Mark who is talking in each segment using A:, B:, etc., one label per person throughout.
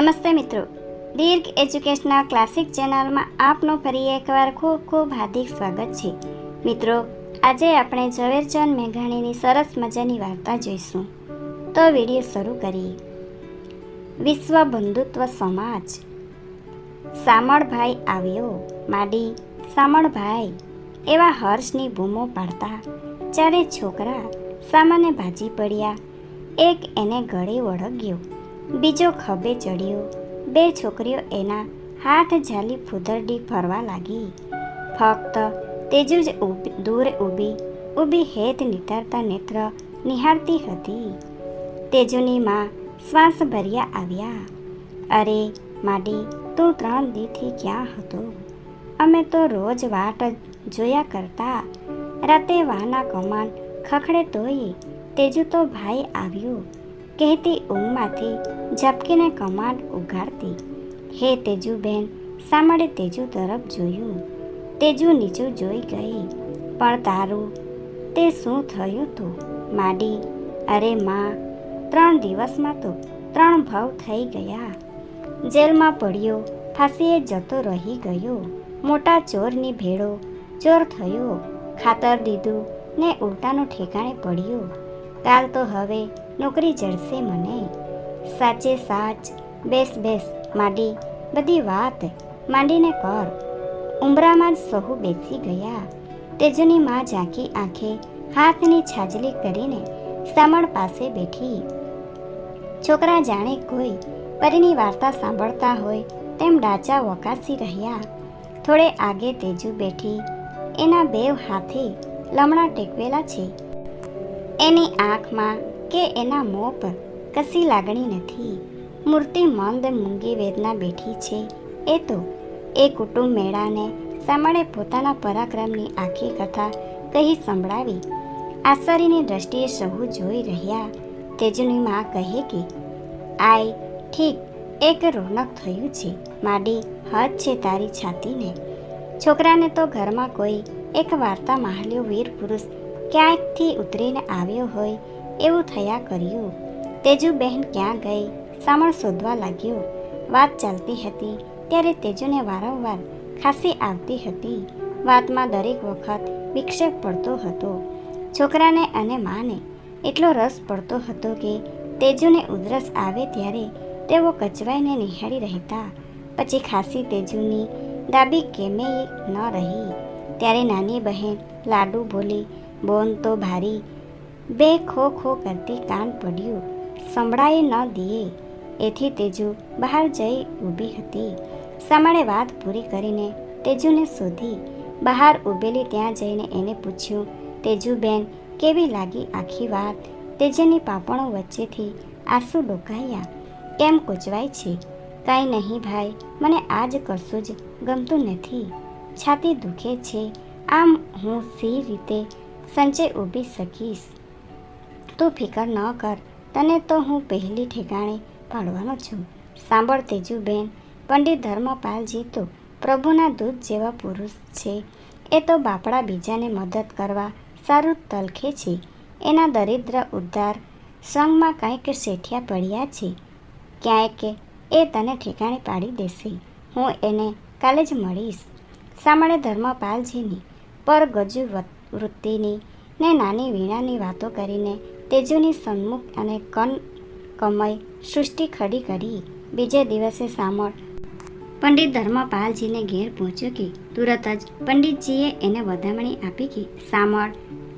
A: નમસ્તે મિત્રો. દીર્ઘ educational classic ચેનલમાં આપનું ફરી એકવાર ખૂબ ખૂબ હાર્દિક સ્વાગત છે. મિત્રો, આજે આપણે ઝવેરચંદ મેઘાણીની સરસ મજાની વાર્તા જોઈશું. તો વીડિયો શરૂ કરીએ. વિશ્વ બંધુત્વ સમાજ. સામળભાઈ આવ્યો. માડી, સામળભાઈ. એવા હર્ષની બૂમો પાડતા ચારે છોકરા સામાને ભાજી પડ્યા. એક એને ગળે વળગ્યો. બીજો ખભે ચડ્યો. બે છોકરીઓ એના હાથ ઝાલી ફૂદરડી ફરવા લાગી. ફક્ત તેજુ જ દૂર ઊભી ઊભી હેત નિતારતા નેત્ર નિહાળતી હતી. તેજુની માં શ્વાસ ભર્યા આવ્યા. અરે, માડી, તું ત્રણ દીથી ક્યાં હતો? અમે તો રોજ વાટ જોયા કરતા. રાતે વાના કમાન ખખડે તોય. તેજુ તો ભાઈ આવ્યો. કહેતી ઊંઘમાંથી ઝપકીને કમાન્ડ ઉઘાડતી. હે તેજુબેન સાંભળે તેજુ તરફ જોયું? તેજુ નીચું જોઈ ગઈ. પણ તારું, તે શું થયું તું? માડી, અરે માં, ત્રણ દિવસમાં તો ત્રણ ભાવ થઈ ગયા. જેલમાં પડ્યો, ફાંસીએ જતો રહી ગયો. મોટા ચોરની ભેળો ચોર થયો. ખાતર દીધું ને ઉલટાનું ઠેકાણે પડ્યું. કાલ તો હવે નોકરી જડશે મને. સાચે સાચ, બેસ બેસ, માંડી, બધી વાત માંડીને કર. ઉંબરામાં જ સહુ બેસી ગયા. તેજની માં ઝાંકી આંખે હાથની છાજલી કરીને સામળ પાસે બેઠી. છોકરા જાણે કોઈ પરીની વાર્તા સાંભળતા હોય તેમ ડાચા વકાસી રહ્યા. થોડે આગે તેજુ બેઠી. એના બેવ હાથે લમણા ટેકવેલા છે. એની આંખમાં કે એના મોં પર કશી લાગણી નથી. મૂર્તિ મંદ મૂંગી વેદના બેઠી છે. એ તો એ કુટુંબ મેળાને સામાણે પોતાના પરાક્રમની આખી કથા કહી સંભળાવી. આશ્ચર્યની દ્રષ્ટિએ સહુ જોઈ રહ્યા. તેજની માં કહે કે, આય, ઠીક, એક રોનક થયું છે. માડી હદ છે તારી છાતીને. છોકરાને તો ઘરમાં કોઈ એક વાર્તા માહલ્યો વીર પુરુષ ક્યાંકથી ઉતરીને આવ્યો હોય એવું થયા કર્યું. તેજુ બહેન ક્યાં ગઈ? સામળ શોધવા લાગ્યો. વાત ચાલતી હતી, ત્યારે તેજુને વારંવાર ખાંસી આવતી હતી. વાતમાં દરેક વખત વિક્ષેપ પડતો હતો. છોકરાને અને માને એટલો રસ પડતો હતો કે તેજુને ઉધરસ આવે ત્યારે તેઓ કચવાઈને નિહાળી રહેતા. પછી ખાસી તેજુની દાબી કેમે ન રહી. ત્યારે નાની બહેન લાડુ બોલી, બોન તો ભારી. બે ખો ખો કરતી કાન પડ્યું. સંભળાઈ ન દીએ. એથી તેજુ બહાર જઈ ઊભી હતી. સામાળે વાત પૂરી કરીને તેજુને શોધી બહાર ઊભેલી ત્યાં જઈને એને પૂછ્યું, તેજુબેન, કેવી લાગી આખી વાત? તેજની પાપણો વચ્ચેથી આંસુ ડોકાયા. કેમ કૂચવાય છે? કાંઈ નહીં ભાઈ, મને આજ કશું જ ગમતું નથી. છાતી દુખે છે. આમ હું સી રીતે સંચય ઊભી શકીશ? તું ફિકર ન કર તને તો હું પહેલી ઠેકાણે પાડવાનો છું. સાંભળ તેજુબેન, પંડિત ધર્મપાલજી તો પ્રભુના દૂત જેવા પુરુષ છે. એ તો બાપડા બીજાને મદદ કરવા સારું તલખે છે. એના દરિદ્ર ઉદ્ધાર સંગમાં કંઈક શેઠિયા પડ્યા છે. ક્યાંય કે એ તને ઠેકાણે પાડી દેશે. હું એને કાલે જ મળીશ. સાંભળે ધર્મપાલજીની પર ગજુ વત- વૃત્તિની ને નાની વીણાની વાતો કરીને તેજુની સન્મુખ અને કન કમય સૃષ્ટિ ખડી કરી. બીજે દિવસે સામળ પંડિત ધર્મપાલજીને ઘેર પહોંચ્યો કે, તુરત જ પંડિતજીએ એને વધામણી આપી કે, સામળ,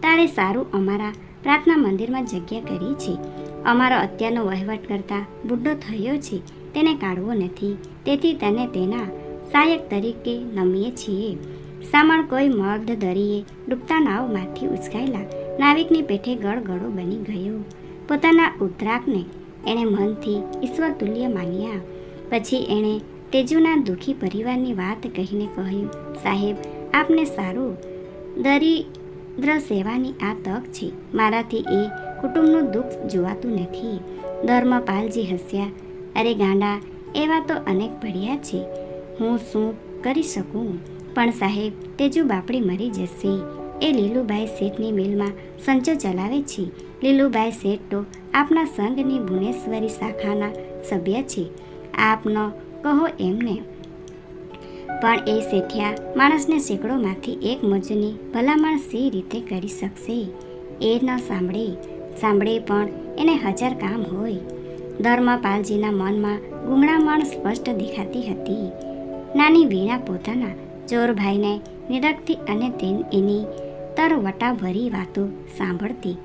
A: તારે સારું અમારા પ્રાર્થના મંદિરમાં જગ્યા કરી છે. અમારો અત્યારનો વહીવટ કરતા બુઢો થયો છે. તેને કાઢવો નથી. તેથી તેને તેના સહાયક તરીકે નમીએ છીએ. સામળ કોઈ મર્દ દરીએ ડૂબતા નાવમાંથી ઉચકાયેલા નાવિકની પેઠે ગળગળો બની ગયો. પોતાના ઉદ્રાકને એણે મનથી ઈશ્વર તુલ્ય માન્યા. પછી એણે તેજુના દુઃખી પરિવારની વાત કહીને કહ્યું, સાહેબ, આપને સારું. દરિદ્ર સેવાની આ તક છે. મારાથી એ કુટુંબનું દુઃખ જોવાતું નથી. ધર્મપાલજી હસ્યા, અરે ગાંડા, એવા તો અનેક પડ્યા છે. હું શું કરી શકું? પણ સાહેબ, તેજુ બાપડી મરી જશે. એ લીલુભાઈ શેઠની મિલમાં સંચો ચલાવે છે. લીલુભાઈ શેઠ તો આપણા સંઘની ભુવનેશ્વરી શાખાના સભ્ય છે. આપ ન કહો એમને. પણ એ શેઠિયા માણસને સેંકડોમાંથી એક મોજની ભલામણ સી રીતે કરી શકશે? એ ન સાંભળે. સાંભળે પણ એને હજાર કામ હોય. ધર્મપાલજીના મનમાં ગુંગળામણ સ્પષ્ટ દેખાતી હતી. નાની વીણા પોતાના ચોરભાઈને નિરખતી અને તેની તરવટાભરી વાતો સાંભળતી.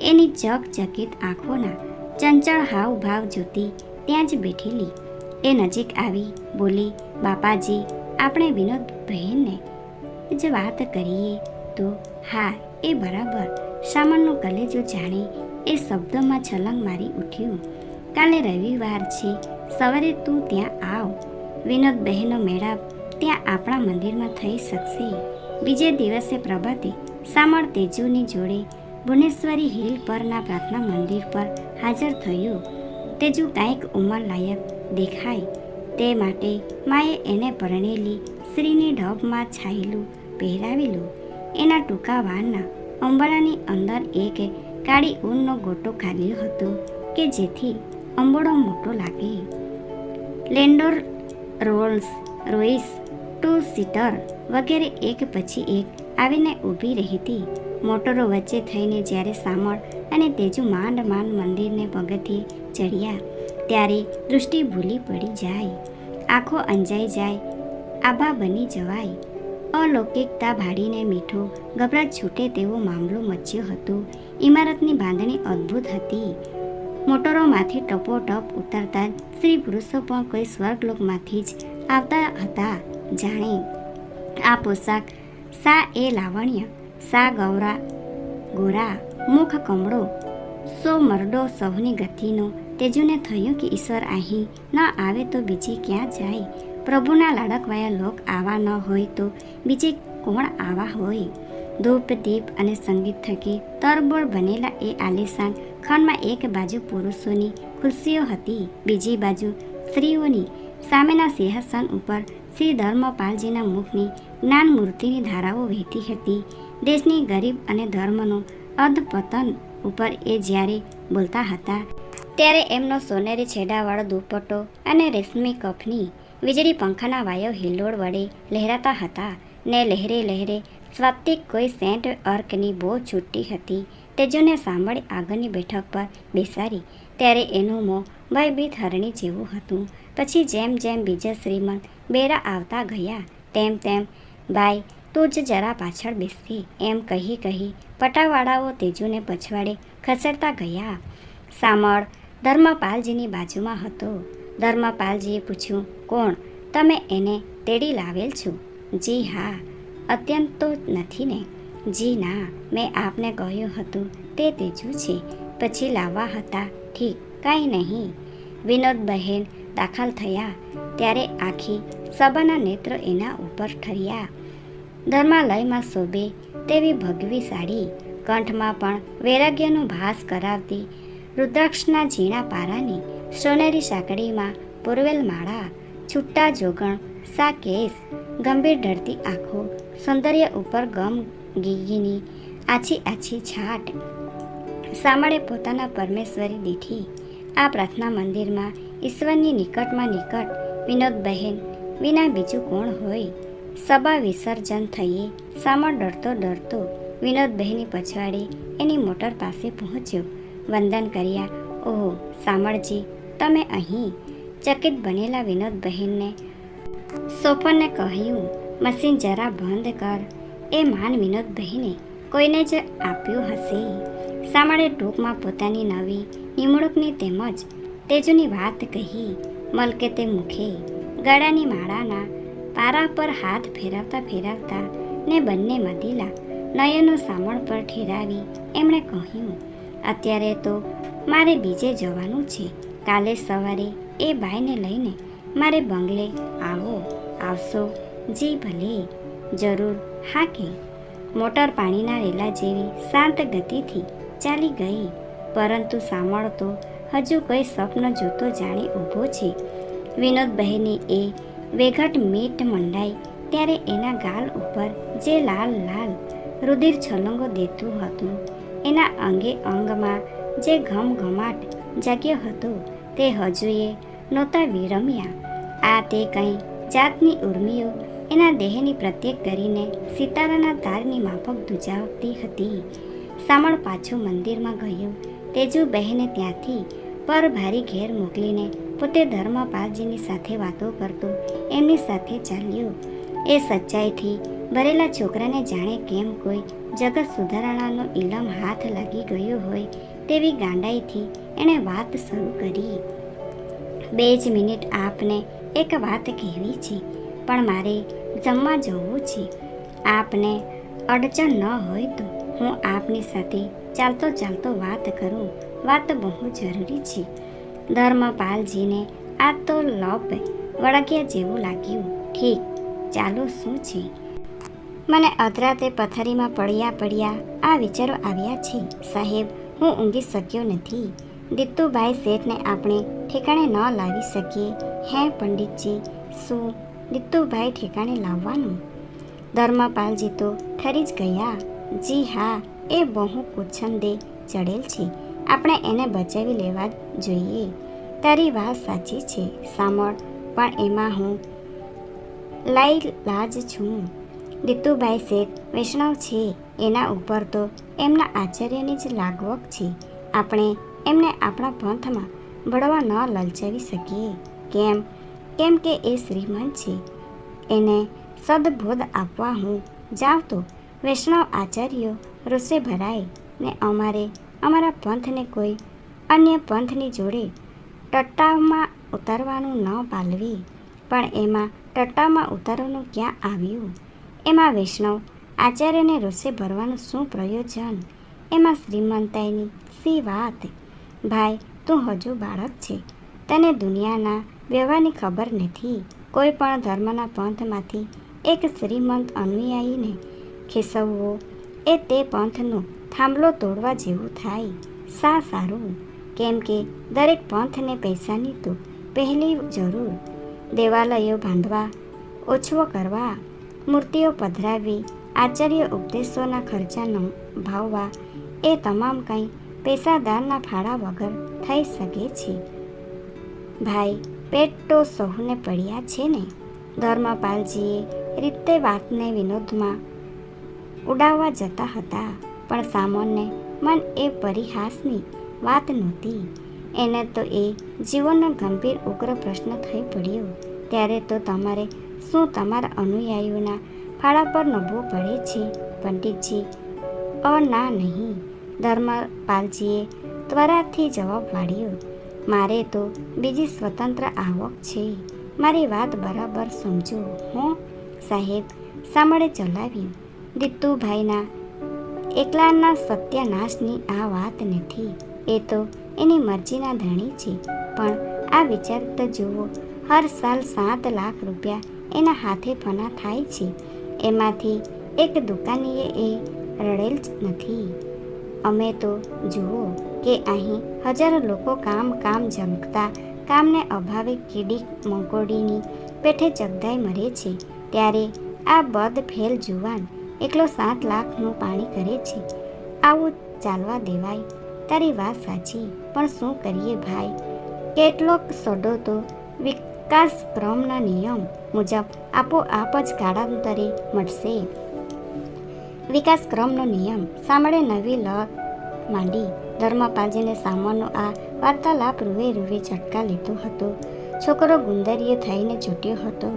A: એની જગજગિત આંખોના ચંચળ હાવભાવ જોતી ત્યાં જ બેઠેલી. એ નજીક આવી બોલી, બાપાજી, આપણે વિનોદ બહેનને જ વાત કરીએ તો? હા, એ બરાબર. સામાનનું કલેજો જાણે એ શબ્દોમાં છલંગ મારી ઉઠ્યું. કાલે રવિવાર છે. સવારે તું ત્યાં આવ. વિનોદ બહેનો મેળાપ ત્યાં આપણા મંદિરમાં થઈ શકશે. બીજે દિવસે પ્રભાતે સામળ તેજુની જોડે ભુવનેશ્વરી હિલ પરના પ્રાર્થના મંદિર પર હાજર થયું. તેજુ કાંઈક ઉંમર લાયક દેખાય. તે માટે માએ એને પરણેલી સ્ત્રીની ઢબમાં છાયેલું પહેરાવેલું. એના ટૂંકા વાળના અંબાળાની અંદર એક કાળી ઊનનો ગોટો ખાલ્યો હતો કે જેથી અંબોડો મોટો લાગે. લેન્ડોર રોલ્સ રોઈસ ટુ સીટર વગેરે એક પછી એક આવીને ઊભી રહેતી. મોટરો વચ્ચે થઈને જ્યારે સામળ અને તેજુ માંડ માંડ મંદિરને પગથિયે ચડ્યા, ત્યારે દૃષ્ટિ ભૂલી પડી જાય. આંખો અંજાઈ જાય, આભા બની જવાય. અલૌકિકતા ભાડીને મીઠો ગભરાટ છૂટે તેવો મામલો મચ્યો હતો. ઇમારતની બાંધણી અદ્ભુત હતી. મોટરોમાંથી ટપોટપ ઉતરતા સ્ત્રી પુરુષો પણ કોઈ સ્વર્ગલોકમાંથી જ આવતા હતા જાણે. આ પોશાક, સા એ લાવણ્ય, સા ગૌરા, ગોરા, મુખ કમળો, સો મરડો સૌની ગતિનો. તેજુને થયું કે ઈશ્વર અહીં ન આવે તો બીજે ક્યાં જાય? પ્રભુના લાડકવાયા લોક આવા ન હોય તો બીજે કોણ આવા હોય? ધૂપ, દીપ અને સંગીત થકી તરબોળ બનેલા એ આલિશાન ખંડમાં એક બાજુ પુરુષોની ખુરશીઓ હતી, બીજી બાજુ સ્ત્રીઓની. સામેના સિંહાસન ઉપર શ્રી ધર્મપાલજીના મુખની જ્ઞાન મૂર્તિની ધારાઓ વહેતી હતી. દેશની ગરીબ અને ધર્મનું અધપતન ઉપર એ જ્યારે બોલતા હતા, ત્યારે એમનો સોનેરી છેડાવાળો દુપટ્ટો અને રેશમી કફની વીજળી પંખાના વાયો હિલ્લોળ વડે લહેરાતા હતા ને લહેરે લહેરે સ્વાતિક કોઈ સેન્ટ અર્કની બહુ છૂટી હતી. તેજોને સાંભળી આગળની બેઠક પર બેસાડી, ત્યારે એનું મોં ભયભીત હરણી જેવું હતું. પછી જેમ જેમ બીજા શ્રીમંત બેરા આવતા ગયા, તેમ તેમ ભાઈ તું જ જરા પાછળ બેસતી એમ કહી કહી પટાવાળાઓ તેજુને પછવાડે ખસેડતા ગયા. સામળ ધર્મપાલજીની બાજુમાં હતો. ધર્મપાલજીએ પૂછ્યું, કોણ? તમે એને તેડી લાવેલ છો? જી હા. અત્યંત તો નથી ને? જી ના, મેં આપને કહ્યું હતું, તે તેજુ છે. પછી લાવવા હતા. ઠીક, કાંઈ નહીં. વિનોદ બહેન દાખલ થયા. ત્યારે આખી સભાના નેત્ર એના ઉપર ઠર્યા. ધર્માલયમાં શોભે તેવી ભગવી સાડી, કંઠમાં પણ વૈરાગ્યનો ભાસ કરાવતી રુદ્રાક્ષના ઝીણા પારાની સોનેરી સાંકળીમાં પૂરવેલ માળા, છૂટા જોગણ સા કેસ ગંભીર ઢળતી આંખો, સૌંદર્ય ઉપર ગમ ગીગીની આછી આછી છાટ. સામળે પોતાના પરમેશ્વરી દીઠી આ પ્રાર્થના મંદિરમાં ઈશ્વરની નિકટમાં નિકટ વિનોદ બહેન વિના બીજું કોણ હોય? સભા વિસર્જન થઈએ. સામળ ડરતો ડરતો વિનોદબહેની પછવાડે એની મોટર પાસે પહોંચ્યો. વંદન કર્યા, ઓહો, સામળજી, તમે અહીં? ચકિત બનેલા વિનોદબહેનને બહેનને કહ્યું, મશીન જરા બંધ કર. એ માન વિનોદબહેને કોઈને જ આપ્યું હશે. સામળે ટૂંકમાં પોતાની નવી નિમણૂકની તેમજ તેજુની વાત કહી. મલકે તે મુખે ગળાની માળાના પારા પર હાથ ફેરવતા ફેરવતા ને બંને મદીલા નયનો સામળ પર ઠેરાવી એમણે કહ્યું, અત્યારે તો મારે બીજે જવાનું છે. કાલે સવારે એ બાઈને લઈને મારે બંગલે આવો, આવશો, જી ભલે, જરૂર, હા કે. મોટર પાણીના રેલા જેવી શાંત ગતિથી ચાલી ગઈ, પરંતુ સાંભળતો હજુ કંઈ સ્વપ્ન જોતો જાણી ઊભો છે. વિનોદ બહેને એ વેઘટ મીઠ મંડાઈ ત્યારે એના ગાલ ઉપર જે લાલ લાલ રુધિર છલંગો દેતું હતું, એના અંગે અંગમાં જે ઘમઘમાટ જાગ્યો હતો તે હજુએ નહોતા વિરમ્યા. આ તે કંઈ જાતની ઉર્મિઓ એના દેહની પ્રત્યેક કરીને સિતારાના તારની માફક ધુજાવતી હતી. સામળ પાછું મંદિરમાં ગયું. તેજુ બહેને ત્યાંથી પર ભારી ઘેર મોકલીને પોતે ધર્મપાલજીની સાથે વાતો કરતો, એમની સાથે ચાલ્યો. એ સચ્ચાઈથી ભરેલા છોકરાને જાણે કેમ કોઈ જગત સુધારણાનો ઇલમ હાથ લાગી ગયો હોય તેવી ગાંડાઈથી એણે વાત શરૂ કરી. બે જ મિનિટ આપને એક વાત કહેવી છે, પણ મારે જમવા જવું છે. આપને અડચણ ન હોય તો હું આપની સાથે ચાલતો ચાલતો વાત કરું. વાત બહુ જરૂરી છે. ધર્મપાલજીને આ તો લોપ વળગ્યા જેવું લાગ્યું. ઠીક, ચાલો શું છે? મને અધરાતે પથારીમાં પડ્યા પડ્યા આ વિચારો આવ્યા છે. સાહેબ, હું ઊંઘી શક્યો નથી. દીતુભાઈ શેઠને આપણે ઠેકાણે ન લાવી શકીએ. હે પંડિતજી, શું દીતુભાઈ ઠેકાણે લાવવાનું? ધર્મપાલજી તો ઠરી જ ગયા. જી હા, એ બહુ કુછંદે ચડેલ છે. આપણે એને બચાવી લેવા જોઈએ. તારી વાત સાચી છે, સામળ, પણ એમાં હું લાઈ લાજ છું. દીતુભાઈ શેઠ, વૈષ્ણવ છે, એના ઉપર તો એમના આચાર્યની જ લાગવક છે. આપણે એમને આપણા પંથમાં ભળવા ન લલચાવી શકીએ. કેમ? કેમ કે એ શ્રીમંત છે. એને સદબોધ આપવા હું જાઉં તો વૈષ્ણવ આચાર્યો રોષે ભરાય ને અમારે અમારા પંથને કોઈ અન્ય પંથની જોડે ટટ્ટામાં ઉતારવાનું ન પાલવી. પણ એમાં ટટ્ટામાં ઉતારવાનું ક્યાં આવ્યું? એમાં વૈષ્ણવ આચાર્યને રોષે ભરવાનું શું પ્રયોજન? એમાં શ્રીમંતાઈની સી વાત? ભાઈ, તું હજુ બાળક છે. તને દુનિયાના વ્યવહારની ખબર નથી. કોઈ પણ ધર્મના પંથમાંથી એક શ્રીમંત અનુયાયીને ખેસવવો એ તે પંથનો થાંભલો તોડવા જેવું થાય. સા સારું. કેમ કે દરેક પંથને પૈસાની તો પહેલી જરૂર. દેવાલયો બાંધવા, ઓછવો કરવા, મૂર્તિઓ પધરાવી, આચાર્ય ઉપદેશોના ખર્ચા ભાવવા, એ તમામ કંઈ પૈસાદારના ફાળા વગર થઈ શકે છે. ભાઈ, પેટ તો સહુને પડ્યા છે ને? ધર્મપાલજીએ રીતે વાતને વિનોદમાં ઉડાવવા જતા હતા. પણ સામોનને મન એ પરિહાસની વાત નહોતી. એને તો એ જીવનનો ગંભીર ઉગ્ર પ્રશ્ન થઈ પડ્યો. ત્યારે તો તમારે શું તમારા અનુયાયીઓના ફાળા પર નભવું પડે છે? પંડિતજી, અ, ના, નહીં. ધર્મપાલજીએ ત્વરાથી જવાબ વાળ્યો મારે તો બીજી સ્વતંત્ર આવક છે. મારી વાત બરાબર સમજો, હું. સાહેબ સામળે ચલાવ્યું. દીતુભાઈના એકલાના સત્યાનાશની આ વાત નથી. એ તો એની મરજીના ધણી છે. પણ આ વિચાર તો જુઓ, હર સાલ સાત લાખ રૂપિયા એના હાથે ફના થાય છે. એમાંથી એક દુકાનીએ એ રડેલ જ નથી. અમે તો જુઓ કે અહીં હજારો લોકો કામ કામ જમકતા, કામને અભાવે કીડી મંકોડીની પેઠે જગદાઈ મરે છે. ત્યારે આ બદ ફેલ જુવાન એકલો સાત લાખનું પાણી કરે છે. આવું ચાલવા દેવાય. તારી વાત સાચી, પણ શું કરીએ ભાઈ? કેટલોક સડો તો વિકાસ ક્રમના નિયમ મુજબ આપોઆપ જ કાળાંતરે મળશે. વિકાસ ક્રમનો નિયમ સાંભળે નવી લત માંડી. ધર્મપાલજીને સામાનનો આ વાર્તાલાપ રૂવે રૂવે ઝટકા લીધો હતો. છોકરો ગુંદરીએ થઈને છૂટ્યો હતો.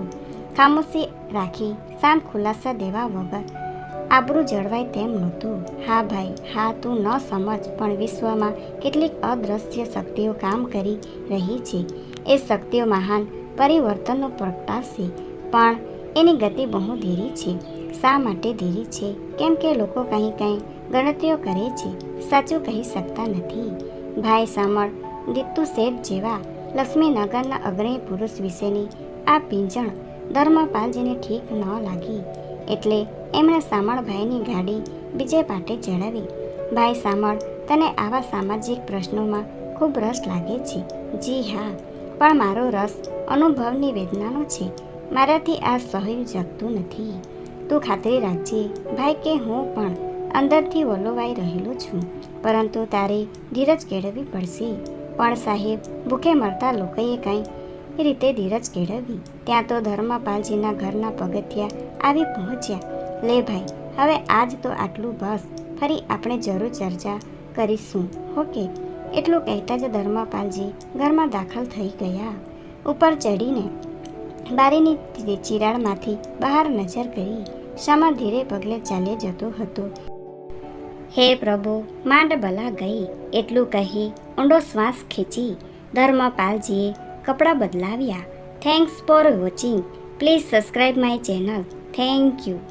A: ખામોશી રાખી શાંત ખુલાસા દેવા વગર આબરૂ જળવાય તેમ નહોતું. હા ભાઈ, હા તું ન સમજ, પણ વિશ્વમાં કેટલીક અદ્રશ્ય શક્તિઓ કામ કરી રહી છે. એ શક્તિઓ મહાન, પરિવર્તનનો પ્રગટાશે પણ એની ગતિ બહુ ધીરી છે. શા માટે ધીરી છે? કેમ કે લોકો કંઈ કંઈ ગણતરીઓ કરે છે. સાચું કહી શકતા નથી. ભાઈ સામળ દીતુ શેઠ જેવા લક્ષ્મીનગરના અગ્રણી પુરુષ વિશેની આ પીંજણ ધર્મપાલજીને ઠીક ન લાગી. એટલે એમણે સામળભાઈની ગાડી બીજે પાટે ચડાવી. ભાઈ સામળ, તને આવા સામાજિક પ્રશ્નોમાં ખૂબ રસ લાગે છે. જી હા, પણ મારો રસ અનુભવની વેદનાનો છે. મારાથી આ સહયું જગતું નથી. તું ખાતરી રાખજે, ભાઈ, કે હું પણ અંદરથી વલોવાઈ રહેલો છું. પરંતુ તારે ધીરજ કેળવવી પડશે. પણ સાહેબ, ભૂખે મરતા લોકોએ કંઈ રીતે ધીરજ કેળવી ત્યાં તો ધર્મપાલજીના ઘરના પગથિયા આવી પહોંચ્યા. લે ભાઈ, હવે આજ તો આટલું બસ. ફરી આપણે જરૂર ચર્ચા કરીશું, ઓકે? એટલું કહેતા જ ધર્મપાલજી ઘરમાં દાખલ થઈ ગયા. ઉપર ચડીને બારીની ચિરાડમાંથી બહાર નજર કરી. સમર ધીરે પગલે ચાલે જતો હતો. હે પ્રભુ, માંડ ભલા ગઈ. એટલું કહી ઊંડો શ્વાસ ખેંચી ધર્મપાલજીએ કપડાં બદલાવ્યા. Thanks for watching please subscribe my channel thank you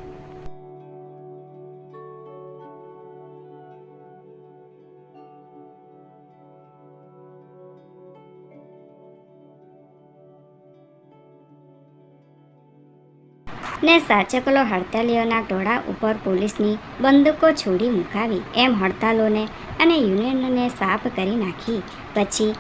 A: ને સાચકલો હડતાલીઓના ટોળા ઉપર પોલીસની બંદૂકો છોડી મુકાવી. એમ હડતાલોને અને યુનિયનને સાફ કરી નાખી. પછી